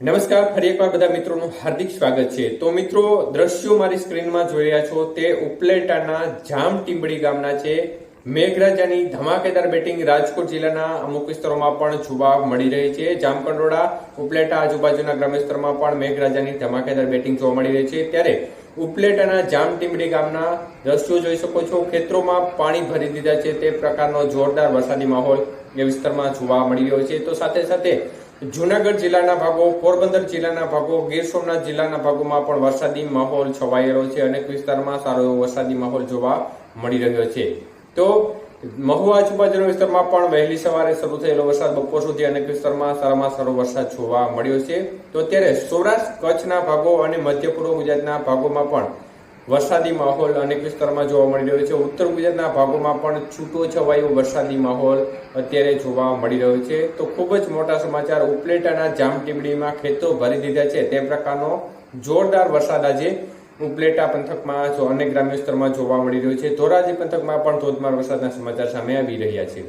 નમસ્કાર, ફરી એકવાર બધા મિત્રોનું હાર્દિક સ્વાગત છે. તો મિત્રો, દ્રશ્યો મારી સ્ક્રીનમાં જોઈ રહ્યા છો, તે ઉપલેટાના જામ ટીંબડી ગામના છે. મેઘરાજાની ધમાકેદાર બેટિંગ રાજકોટ જિલ્લાના અમુક વિસ્તારોમાં પણ જોવા મળી રહી છે. જામકંડોળા, ઉપલેટા આજુબાજુના ગ્રામ્ય વિસ્તારમાં પણ મેઘરાજાની ધમાકેદાર બેટિંગ જોવા મળી રહી છે. ત્યારે ઉપલેટાના જામ ટીંબડી ગામના દ્રશ્યો જોઈ શકો છો. ખેતરોમાં પાણી ભરી દીધા છે. તે પ્રકારનો જોરદાર વરસાદી માહોલ એ વિસ્તારમાં જોવા મળી રહ્યો છે. તો સાથે સાથે જુનાગઢ જિલ્લાના ભાગો, પોરબંદર જિલ્લાના ભાગો, ગીર સોમનાથ જિલ્લાના ભાગોમાં પણ વરસાદી માહોલ છવાયેલો છે અનેક વિસ્તારમાં સારો એવો વરસાદી માહોલ જોવા મળી રહ્યો છે. તો મહુવા આજુબાજુના વિસ્તારમાં પણ વહેલી સવારે શરૂ થયેલો વરસાદ બપોર સુધી અનેક વિસ્તારમાં સારામાં સારો વરસાદ જોવા મળ્યો છે. તો અત્યારે સૌરાષ્ટ્ર, કચ્છના ભાગો અને મધ્ય પૂર્વ ગુજરાતના ભાગોમાં પણ વરસાદી માહોલ અનેક વિસ્તારમાં જોવા મળી રહ્યો છે. ઉત્તર ગુજરાતના ભાગોમાં પણ છૂટો છવાયો વરસાદી માહોલ અત્યારે જોવા મળી રહ્યો છે. તો ખૂબ જ મોટા સમાચાર. ઉપલેટાના જામટીબડીમાં ખેતો ભરી દીધા છે. તે પ્રકારનો જોરદાર વરસાદ આજે ઉપલેટા પંથકમાં જો અનેક ગ્રામ્ય વિસ્તારમાં જોવા મળી રહ્યો છે. ધોરાજી પંથકમાં પણ ધોધમાર વરસાદના સમાચાર સામે આવી રહ્યા છે.